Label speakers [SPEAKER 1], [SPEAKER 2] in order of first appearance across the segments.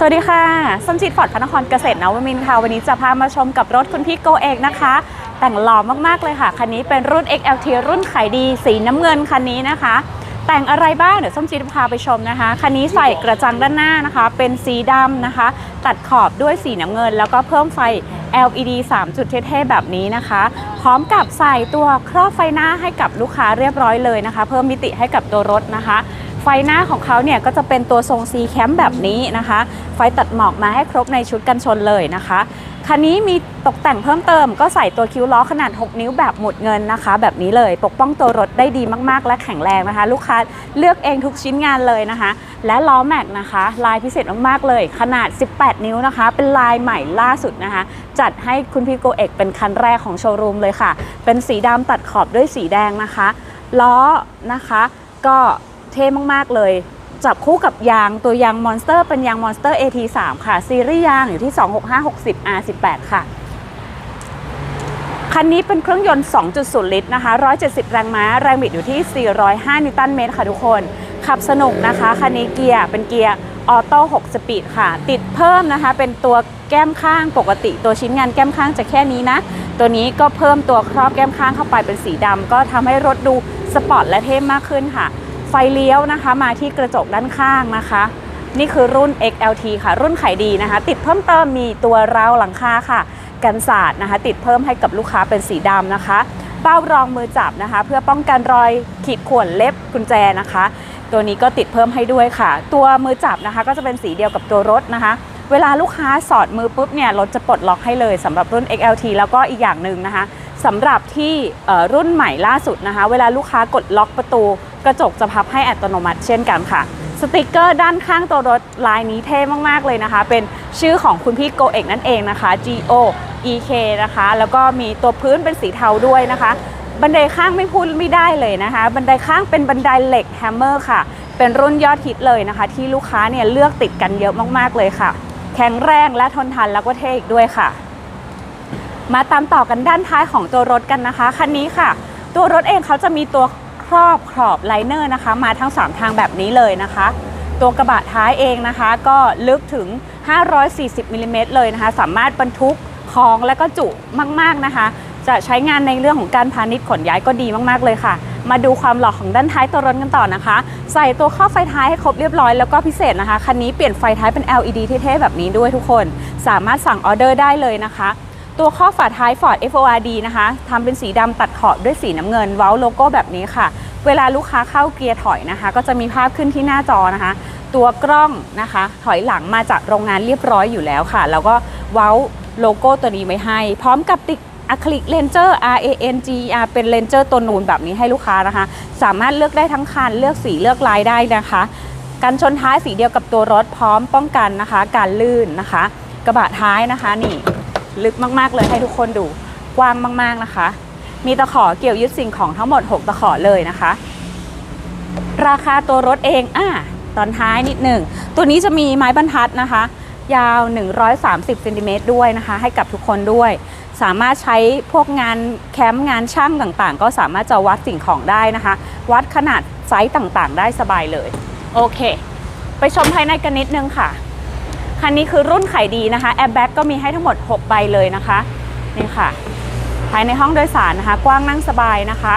[SPEAKER 1] สวัสดีค่ะส้มจิตฟอร์ดพระนครเกษตรนวมินค่ะ วันนี้จะพามาชมกับรถคุณพี่โกเอกนะคะ แต่งหล่อมากๆเลยค่ะ คันนี้เป็นรุ่น XLT รุ่นขายดี สีน้ำเงินคันนี้นะคะ แต่งอะไรบ้างเดี๋ยวส้มจิตพาไปชมนะคะ คันนี้ใส่กระจังด้านหน้านะคะ เป็นสีดำนะคะ ตัดขอบด้วยสีน้ำเงิน แล้วก็เพิ่มไฟ LED 3 จุดเท่ๆแบบนี้นะคะ พร้อมกับใส่ตัวครอบไฟหน้าให้กับลูกค้าเรียบร้อยเลยนะคะ เพิ่มมิติให้กับตัวรถนะคะ ไฟหน้าของเขาเนี่ยก็จะเป็นตัวทรง C แคมแบบนี้นะคะ ไฟตัดหมอกมาให้ครบในชุดกันชนเลยนะคะคันนี้มีตกแต่งเพิ่มเติมก็ใส่ตัวคิ้วล้อขนาด 6 นิ้วแบบหมุดเงินนะคะ แบบนี้เลยปกป้องตัวรถได้ดีมากๆ และแข็งแรงนะคะ ลูกค้าเลือกเองทุกชิ้นงานเลยนะคะ และล้อแม็กนะคะ ลายพิเศษมากๆเลย ขนาด 18 นิ้วนะคะ เป็นลายใหม่ล่าสุดนะคะ จัดให้คุณพี่โกเอกเป็นคันแรกของโชว์รูมเลยค่ะ เป็นสีดำตัดขอบด้วยสีแดงนะคะล้อนะคะ ก็ เท่มาก ๆ เลย จับคู่กับยางตัวยางมอนสเตอร์เป็นยางมอนสเตอร์ AT3 ค่ะ ซีรีส์ยางอยู่ที่ 26560 R18 ค่ะ คันนี้เป็นเครื่องยนต์ 2.0 ลิตรนะคะ 170 แรงม้า แรงบิดอยู่ที่ 405 นิวตันเมตรค่ะทุกคน ขับสนุกนะคะ คันนี้เกียร์เป็นเกียร์ออโต้6สปีดค่ะ ติดเพิ่มนะคะ เป็นตัวแก้มข้างปกติ ตัวชิ้นงานแก้มข้างจะแค่นี้นะ ตัวนี้ก็เพิ่มตัวครอบแก้มข้างเข้าไปเป็นสีดำก็ทำให้รถดูสปอร์ตและเท่มากขึ้นค่ะ ไฟเลี้ยวนะคะมาที่กระจกด้านข้างนะคะ นี่คือรุ่น XLT ค่ะ รุ่นขายดีนะคะ ติดเพิ่มเติมมีตัวราวหลังคาค่ะ กันศาสตร์นะคะ ติดเพิ่มให้กับลูกค้าเป็นสีดำนะคะเป้ารองมือจับนะคะ เพื่อป้องกันรอยขีดข่วนเล็บกุญแจนะคะ ตัวนี้ก็ติดเพิ่มให้ด้วยค่ะ ตัวมือจับนะคะก็จะเป็นสีเดียวกับตัวรถนะคะ เวลาลูกค้าสอดมือปุ๊บเนี่ยรถจะปลดล็อกให้เลยสำหรับรุ่น XLT แล้วก็อีกอย่างหนึ่งนะคะ สำหรับที่รุ่นใหม่ล่าสุดนะคะ เวลาลูกค้ากดล็อกประตู กระจกจะพับให้อัตโนมัติเช่นกันค่ะ สติกเกอร์ด้านข้างตัวรถลายนี้เท่มากๆเลยนะคะ เป็นชื่อของคุณพี่โกเอกนั่นเองนะคะ G O E K นะคะ แล้วก็มีตัวพื้นเป็นสีเทาด้วยนะคะ บันไดข้างไม่พูดไม่ได้เลยนะคะ บันไดข้างเป็นบันไดเหล็กแฮมเมอร์ค่ะ เป็นรุ่นยอดฮิตเลยนะคะ ที่ลูกค้าเนี่ยเลือกติดกันเยอะมากๆเลยค่ะ แข็งแรงและทนทานแล้วก็เท่อีกด้วยค่ะ มาตามต่อกันด้านท้ายของตัวรถกันนะคะ คันนี้ค่ะ ตัวรถเองเขาจะมีตัวครอบขอบไลเนอร์นะคะ มาทั้ง 3 ทางแบบนี้เลยนะคะ ตัวกระบะท้ายเองนะคะ ก็ลึกถึง 540มิลลิเมตรเลยนะคะ สามารถบรรทุกของและก็จุมาก ๆนะคะ จะใช้งานในเรื่องของการพาณิชย์ขนย้ายก็ดีมากๆเลยค่ะ มาดูความหล่อของด้านท้ายตัวรถกันต่อนะคะ ใส่ตัวข้อไฟท้ายให้ครบเรียบร้อยแล้วก็พิเศษนะคะ คันนี้เปลี่ยนไฟท้ายเป็น LED เท่ๆแบบนี้ด้วยทุกคน สามารถสั่งออเดอร์ได้เลยนะคะ ตัวข้อฝาท้าย Ford FORD นะคะทำเป็นสีดำตัดขอบด้วยสีน้ำเงิน เว้าโลโก้แบบนี้ค่ะ เวลาลูกค้าเข้าเกียร์ถอยนะคะ ก็จะมีภาพขึ้นที่หน้าจอนะคะ ตัวกล้องนะคะ ถอยหลังมาจากโรงงานเรียบร้อยอยู่แล้วค่ะ แล้วก็เว้าโลโก้ตัวนี้ไว้ให้ พร้อมกับติดอะคริลิกเลนเจอร์ R A N G R เป็นเลนเจอร์ตัวนูนแบบนี้ให้ลูกค้านะคะ สามารถเลือกได้ทั้งคัน เลือกสีเลือกลายได้นะคะ กันชนท้ายสีเดียวกับตัวรถพร้อมป้องกันนะคะ การลื่นนะคะ กระบะท้ายนะคะนี่ ลึกมากๆเลยให้ทุกคนดูกว้างมาก ๆนะคะ มีตะขอเกี่ยวยึดสิ่งของทั้งหมด 6 ตะขอเลยนะคะ ราคาตัวรถเองอะตอนท้ายนิดหนึ่ง ตัวนี้จะมีไม้บรรทัดนะคะ ยาว 130เซนติเมตรด้วยนะคะ ให้กับทุกคนด้วย สามารถใช้พวกงานแคมป์งานช่างต่างๆ ก็สามารถจะวัดสิ่งของได้นะคะ วัดขนาดไซส์ต่างๆ ได้สบายเลย โอเค ไปชมภายในกันนิดนึงค่ะ คันนี้คือรุ่นขายดีนะคะแอร์แบ็กก็มีให้ทั้งหมด 6 ใบเลยนะคะนี่ค่ะ ภายในห้องโดยสารนะคะ กว้างนั่งสบายนะคะ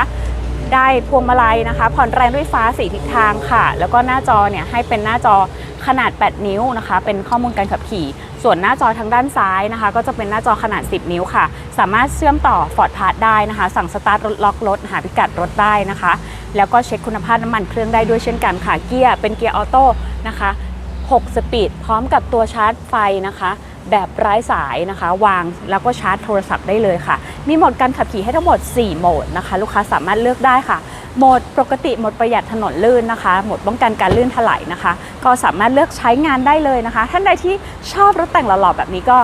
[SPEAKER 1] ได้พวงมาลัยนะคะ ผ่อนแรงด้วยฟ้าสีทิศทางค่ะ แล้วก็หน้าจอเนี่ยให้เป็นหน้าจอขนาด 8 นิ้วนะคะ เป็นข้อมูลการขับขี่ ส่วนหน้าจอทางด้านซ้ายนะคะ ก็จะเป็นหน้าจอขนาด 10 นิ้วค่ะ สามารถเชื่อมต่อ Ford Pass ได้นะคะ สั่งสตาร์ทรถล็อกรถหาพิกัดรถได้นะคะ แล้วก็เช็คคุณภาพน้ำมันเครื่องได้ด้วยเช่นกันค่ะ เกียร์เป็นเกียร์ออโต้นะคะ 6 สปีด พร้อมกับตัวชาร์จไฟนะคะ แบบไร้สายนะคะ วางแล้วก็ชาร์จโทรศัพท์ได้เลยค่ะ มีโหมดการขับขี่ให้ทั้งหมด 4 โหมดนะคะ ลูกค้าสามารถเลือกได้ค่ะ โหมดปกติโหมดประหยัดถนนลื่นนะคะ โหมดป้องกันการลื่นถลายนะคะ ก็สามารถเลือกใช้งานได้เลยนะคะ ท่านใดที่ชอบรถแต่งหล่อๆแบบนี้ก็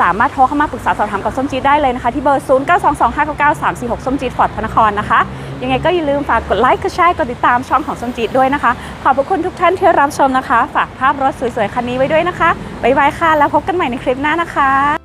[SPEAKER 1] สามารถโทรเข้ามาปรึกษาสอบถามกับส้มจี๊ดได้เลยนะคะที่เบอร์ 0 9 2 2 5 9 9 3 4 6 ส้มจี๊ดฟอร์ดพระนครนะคะ ยังไงก็อย่าลืมฝากกดไลค์กดแชร์กดติดตามช่องของส้มจี๊ดด้วยนะคะ ขอบพระคุณทุกท่านที่รับชมนะคะ ฝากภาพรถสวยๆคันนี้ไว้ด้วยนะคะบ๊ายบายค่ะแล้วพบกันใหม่ในคลิปหน้านะคะ